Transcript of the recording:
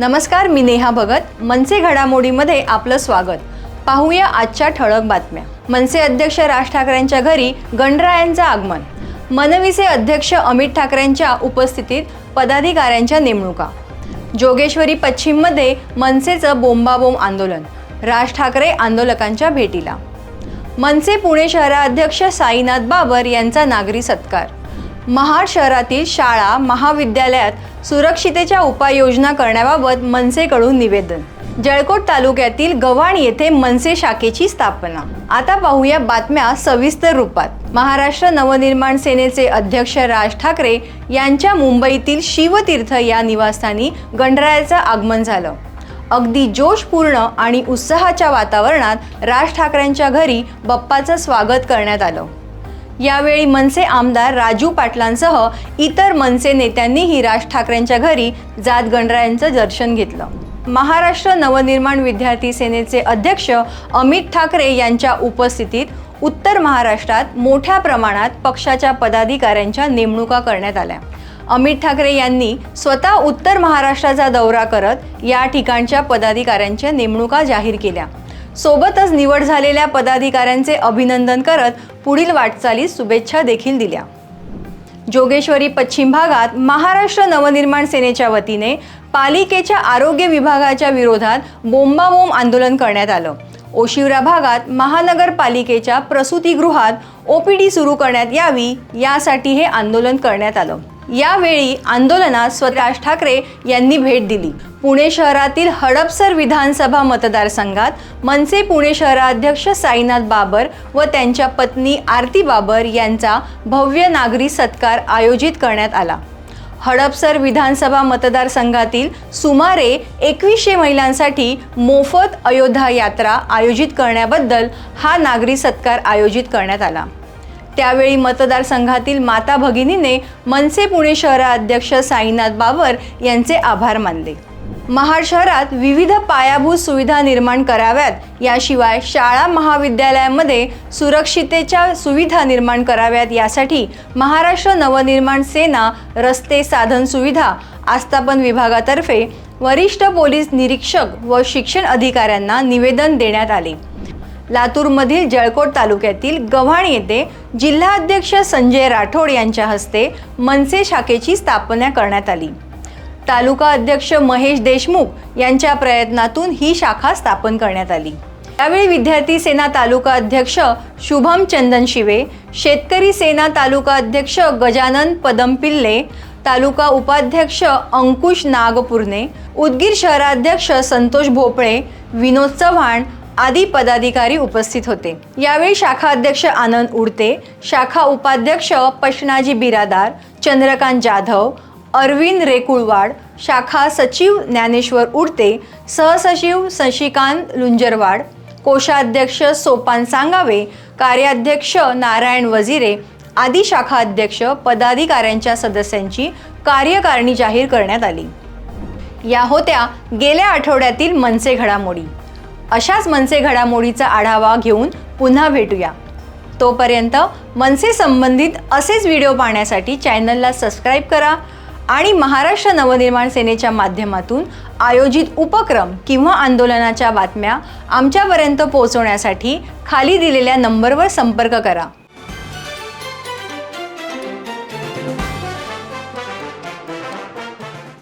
नमस्कार मी नेहा भगत. मनसे घडामोडीमध्ये आपलं स्वागत. पाहूया आजच्या ठळक बातम्या. मनसे अध्यक्ष राज ठाकरेंच्या घरी गणरायांचं आगमन. मनविसे अध्यक्ष अमित ठाकरेंच्या उपस्थितीत पदाधिकाऱ्यांच्या नेमणुका. जोगेश्वरी पश्चिममध्ये मनसेचं बोंबाबोंब आंदोलन. राज ठाकरे आंदोलकांच्या भेटीला. मनसे पुणे शहराध्यक्ष साईनाथ बाबर यांचा नागरी सत्कार. महाड शहरातील शाळा महाविद्यालयात सुरक्षितेच्या उपाययोजना करण्याबाबत मनसेकडून निवेदन. जळकोट तालुक्यातील गव्हाण येथे मनसे शाखेची स्थापना. आता पाहूया बातम्या सविस्तर रूपात. महाराष्ट्र नवनिर्माण सेनेचे अध्यक्ष राज ठाकरे यांच्या मुंबईतील शिवतीर्थ या निवासस्थानी गणरायाचं आगमन झालं. अगदी जोशपूर्ण आणि उत्साहाच्या वातावरणात राज ठाकरेंच्या घरी बाप्पाचं स्वागत करण्यात आलं. यावेळी मनसे आमदार राजू पाटलांसह इतर मनसे नेत्यांनीही राज ठाकरेंच्या घरी जात गणरायांचं दर्शन घेतलं. महाराष्ट्र नवनिर्माण विद्यार्थी सेनेचे अध्यक्ष अमित ठाकरे यांच्या उपस्थितीत उत्तर महाराष्ट्रात मोठ्या प्रमाणात पक्षाच्या पदाधिकाऱ्यांच्या नेमणुका करण्यात आल्या. अमित ठाकरे यांनी स्वतः उत्तर महाराष्ट्राचा दौरा करत या ठिकाणच्या पदाधिकाऱ्यांच्या नेमणुका जाहीर केल्या. सोबतच निवड झालेल्या पदाधिकाऱ्यांचे अभिनंदन करत पुढील वाटचालीस शुभेच्छा देखील दिल्या. जोगेश्वरी पश्चिम भागात महाराष्ट्र नवनिर्माण सेनेच्या वतीने पालिकेच्या आरोग्य विभागाच्या विरोधात बोंबाबोंब आंदोलन करण्यात आलं. ओशिवरा भागात महानगरपालिकेच्या प्रसूतीगृहात ओपीडी सुरू करण्यात यावी यासाठी हे आंदोलन करण्यात आलं. यावेळी आंदोलनात स्वराज ठाकरे यांनी भेट दिली. पुणे शहरातील हडपसर विधानसभा मतदारसंघात मनसे पुणे शहराध्यक्ष साईनाथ बाबर व त्यांच्या पत्नी आरती बाबर यांचा भव्य नागरी सत्कार आयोजित करण्यात आला. हडपसर विधानसभा मतदारसंघातील सुमारे एकवीसशे महिलांसाठी मोफत अयोध्या यात्रा आयोजित करण्याबद्दल हा नागरी सत्कार आयोजित करण्यात आला. त्यावेळी मतदारसंघातील माता भगिनीने मनसे पुणे शहराध्यक्ष साईनाथ बाबर यांचे आभार मानले. महाड शहरात विविध पायाभूत सुविधा निर्माण कराव्यात. याशिवाय शाळा महाविद्यालयामध्ये सुरक्षितेच्या सुविधा निर्माण कराव्यात. यासाठी महाराष्ट्र नवनिर्माण सेना रस्ते साधन सुविधा आस्थापन विभागातर्फे वरिष्ठ पोलीस निरीक्षक व शिक्षण अधिकाऱ्यांना निवेदन देण्यात आले. लातूरमधील जळकोट तालुक्यातील गव्हाण येथे जिल्हाध्यक्ष संजय राठोड यांच्या हस्ते मनसे शाखेची स्थापना करण्यात आली. तालुका अध्यक्ष महेश देशमुख यांच्या प्रयत्नातून ही शाखा स्थापन करण्यात आली. यावेळी विद्यार्थी सेना तालुका अध्यक्ष शुभम चंदन शिवे शेतकरी सेना तालुका अध्यक्ष गजानन पदम पिल्ले तालुका उपाध्यक्ष अंकुश नागपुरने उदगीर शहराध्यक्ष संतोष भोपळे विनोद चव्हाण आदी पदाधिकारी उपस्थित होते. यावेळी शाखा अध्यक्ष आनंद उडते शाखा उपाध्यक्ष पशनाजी बिरादार चंद्रकांत जाधव अरविंद रेकुळवाड शाखा सचिव ज्ञानेश्वर उडते सहसचिव शशिकांत लुंजरवाड कोषाध्यक्ष सोपान सांगावे कार्याध्यक्ष नारायण वजिरे आदी शाखा अध्यक्ष पदाधिकाऱ्यांच्या सदस्यांची कार्यकारिणी जाहीर करण्यात आली. या होत्या गेल्या आठवड्यातील मनसे घडामोडी अशाच मनसे घडामोडीचा आढावा घेऊन पुन्हा भेटूया. तोपर्यंत मनसे संबंधित असेच व्हिडिओ पाहण्यासाठी चॅनलला सबस्क्राईब करा आणि महाराष्ट्र नवनिर्माण सेनेच्या माध्यमातून आयोजित उपक्रम किंवा आंदोलनाच्या बातम्या आमच्यापर्यंत पोहोचवण्यासाठी खाली दिलेल्या नंबरवर संपर्क करा.